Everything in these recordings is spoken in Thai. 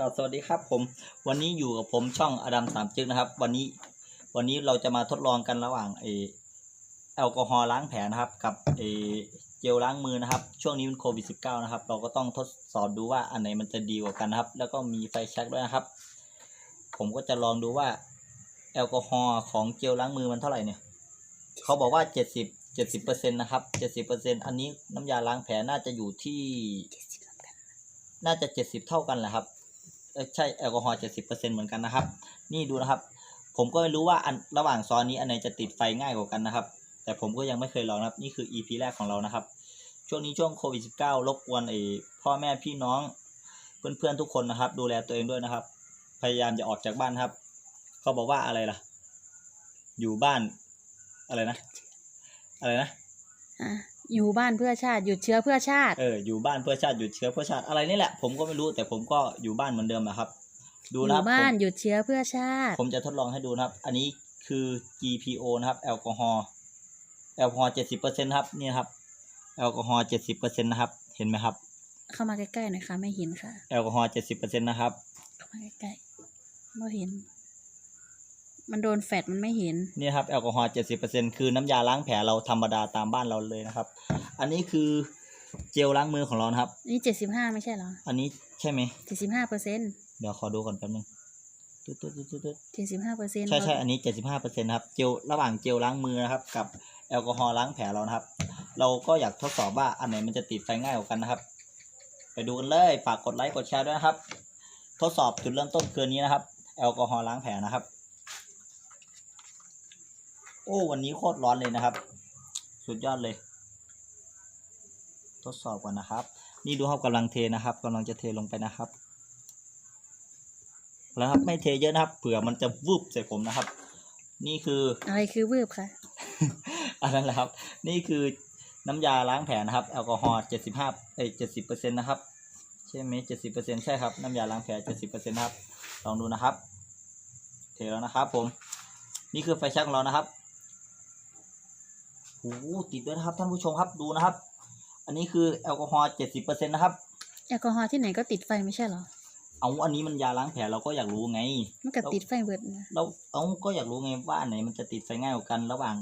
ก็สวัสดีครับผม วันนี้อยู่กับผมช่องอดัมสามจึกนะครับ วันนี้วันนี้เราจะมาทดลองกันระหว่างเออแอลกอฮอล์ล้างแผลนะครับ กับเออเจลล้างมือนะครับ ช่วงนี้มันโควิด -19 นะครับ เราก็ต้องทดสอบดูว่าอันไหนมันจะดีกว่ากันนะครับ แล้วก็มีไฟแช็กด้วยนะครับ ผมก็จะลองดูว่าแอลกอฮอล์ของเจลล้างมือมันเท่าไหร่เนี่ยเขาบอกว่าเจ็ดสิบเจ็ดสิบเปอร์เซ็นต์นะครับเจ็ดสิบเปอร์เซ็นต์อันนี้น้ำยาล้างแผลน่าจะอยู่ที่น่าจะเจ็ดสิบเท่ากันแหละครับ ใช่แอลกอฮอล์เจ็ดสิบเปอร์เซ็นเหมือนกันนะครับ นี่ดูนะครับ ผมก็ไม่รู้ว่าอันระหว่างซอนนี้อันไหนจะติดไฟง่ายกว่ากันนะครับ แต่ผมก็ยังไม่เคยลองนะครับ นี่คือ EP แรกของเรานะครับ ช่วงนี้ช่วงโควิด -19 รบกวนไอ้พ่อแม่พี่น้องเพื่อนๆทุกคนนะครับ ดูแลตัวเองด้วยนะครับ พยายามจะออกจากบ้านครับ เขาบอกว่าอะไรล่ะ อยู่บ้าน อะไรนะ อะไรนะ อะ อยู่บ้านเพื่อชาติหยุดเชื้อเพื่อชาติ เอออยู่บ้านเพื่อชาติหยุดเชื้อเพื่อชาติอะไรนี่แหละ ผมก็ไม่รู้แต่ผมก็อยู่บ้านเหมือนเดิมนะครับ ดูอนะคยู่รับบ้านผมหยุดเชื้อเพื่อชาติ ผมจะทดลองให้ดูนะครับ อันนี้คือ GPO นะครับแอลกอฮอล์แอลกอฮอล์เจ็ดสิบเปอร์เซ็นต์ครับนี่นะครับแอลกอฮอล์เจ็ดสิบเปอร์เซ็นต์นะครับ เห็นไหมครับเข้ามาใกล้ๆหน่อยค่ะไม่เห็นค่ะ แอลกอฮอล์เจ็ดสิบเปอร์เซ็นต์นะครับ เข้ามาใกล้ๆไม่เห็น มันโดนแฟดมันไม่เห็น นี่ครับแอลกอฮอล์เจ็ดสิบเปอร์เซ็นต์คือน้ำยาล้างแผลเราธรรมดาตามบ้านเราเลยนะครับ อันนี้คือเจลล้างมือของเรานะครับ นี่เจ็ดสิบห้าไม่ใช่เหรอ อันนี้ใช่ไหมเจ็ดสิบห้าเปอร์เซ็นต์เดี๋ยวขอดูก่อนแป๊บนึงตึ๊ดตึ๊ดตึ๊ดตึ๊ดตึ๊ดเจ็ดสิบห้าเปอร์เซ็นต์ใช่ใช่อันนี้เจ็ดสิบห้าเปอร์เซ็นต์ครับ เจลระหว่างเจลล้างมือนะครับ กับแอลกอฮอล์ล้างแผลเรานะครับ เราก็อยากทดสอบว่าอันไหนมันจะติดไฟง่ายกว่ากันนะครับ ไปดูกันเลยฝากกดไลค์กดแชร์ด้วยนะครับ ทดสอบจุดเริ่มต้นคืนนี้นะครับ แอลกอฮอล์ล้างแผลนะครับ โอ้ วันนี้โคตรร้อนเลยนะครับ สุดยอดเลย ทดสอบก่อนนะครับ นี่ดูครับกำลังเทนะครับกำลังจะเทลงไปนะครับ แล้วครับไม่เทเยอะนะครับ เผื่อมันจะวูบใส่ผมนะครับ นี่คืออะไรคือวืบคะอันนั้นแหละครับ นี่คือน้ำยาล้างแผลนะครับ แอลกอฮอล์เจ็ดสิบห้าเอ้เจ็ดสิบเปอร์เซ็นต์นะครับ ใช่ไหมเจ็ดสิบเปอร์เซ็นต์ใช่ครับ น้ำยาล้างแผลเจ็ดสิบเปอร์เซ็นต์นะครับ ลองดูนะครับ เทแล้วนะครับผม นี่คือไฟแช็กของเรานะครับโอ้โห ติดด้วยนะครับท่านผู้ชมครับดูนะครับ อันนี้คือแอลกอฮอล์เจ็ดสิบเปอร์เซ็นต์นะครับ แอลกอฮอล์ที่ไหนก็ติดไฟไม่ใช่เหรอ เอาอันนี้มันยาล้างแผลเราก็อยากรู้ไง มันก็ติดไฟเบิดนะเราเอาก็อยากรู้ไงว่าอันไหนมันจะติดไฟง่ายกว่ากันระหว่าง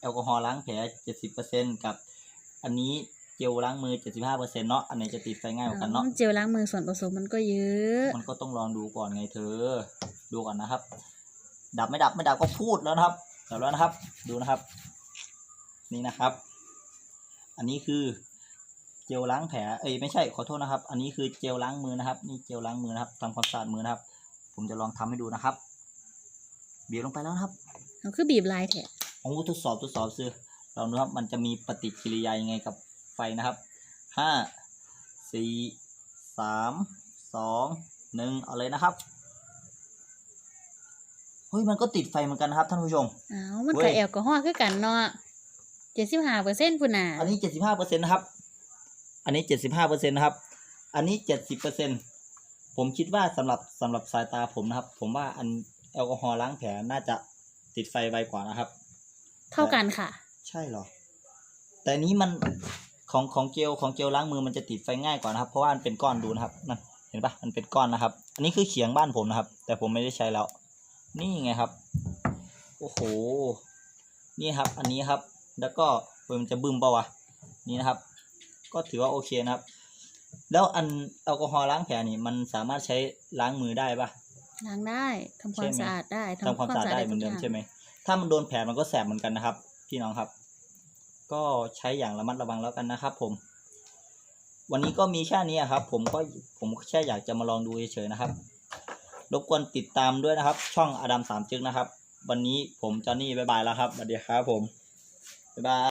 แอลกอฮอล์ล้างแผลเจ็ดสิบเปอร์เซ็นกับ อันนี้เจลล้างมือเจ็ดสิบห้าเปอร์เซ็นเนาะอันไหนจะติดไฟง่ายกว่ากันเนาะเจลล้างมือส่วนผสมมันก็เยอะ มันก็ต้องลองดูก่อนไงเธอ ดูก่อนนะครับ ดับไม่ดับไม่ดับก็พูดแล้วนะครับดับแล้วนะครับ ดูนะครับ นี่นะครับ อันนี้คือเจลล้างแผลเอ้ยไม่ใช่ขอโทษนะครับ อันนี้คือเจลล้างมือนะครับ นี่เจลล้างมือนะครับทำความสะอาดมือนะครับ ผมจะลองทำให้ดูนะครับบีบลงไปแล้วนะครับเราคือบีบลายแถะโอ้ทดสอบทดสอบซื้อลองดูครับมันจะมีปฏิกิริยายังไงกับไฟนะครับห้าสี่สามสองหนึ่งเอาเลยนะครับเฮ้ยมันก็ติดไฟเหมือนกันนะครับท่านผู้ชมอ้าวมันเว้กับยแอลกอฮอล์คือกันเนาะ เจ็ดสิบห้าเปอร์เซ็นต์พุ่นน่ะอันนี้เจ็ดสิบห้าเปอร์เซ็นต์นะครับ อันนี้เจ็ดสิบห้าเปอร์เซ็นต์นะครับ อันนี้เจ็ดสิบเปอร์เซ็นผมคิดว่าสำหรับสำหรับสายตาผมนะครับ ผมว่าอันแอลกอฮอล์ล้างแผลน่าจะติดไฟไวกว่านะครับ เท่ากันค่ะ ใช่เหรอ แต่อันนี้มันของของเจลของเจลล้างมือมันจะติดไฟง่ายกว่านะครับ เพราะว่ามันเป็นก้อนดูนะครับนั่นเห็นปะมันเป็นก้อนนะครับ อันนี้คือเขียงบ้านผมนะครับ แต่ผมไม่ได้ใช้แล้ว นี่ไงครับ โอ้โห นี่ครับ อันนี้ครับ แล้วก็เปิดมันจะบึ้มเปล่าวะนี่นะครับ ก็ถือว่าโอเคนะครับ แล้วอันแอลกอฮอล์ล้างแผลนี่มันสามารถใช้ล้างมือได้ปะล้างได้ทำควาใช่มไหมสะอาดได้ทำความสะอาดได้เหมือนเดิมใช่ไหมถ้ามันโดนแผลมันก็แสบเหมือนกันนะครับ พี่น้องครับ ก็ใช้อย่างระมัดระวังแล้วกันนะครับ ผม วันนี้ก็มีแค่นี้อะครับ ผมก็ผมแค่อยากจะมาลองดูเฉยๆนะครับรบกวนติดตามด้วยนะครับ ช่องอดัมสามจึกนะครับ วันนี้ผมจอห์นนี่บ๊ายบายแล้วครับสวัสดีครับผม บ๊ายบาย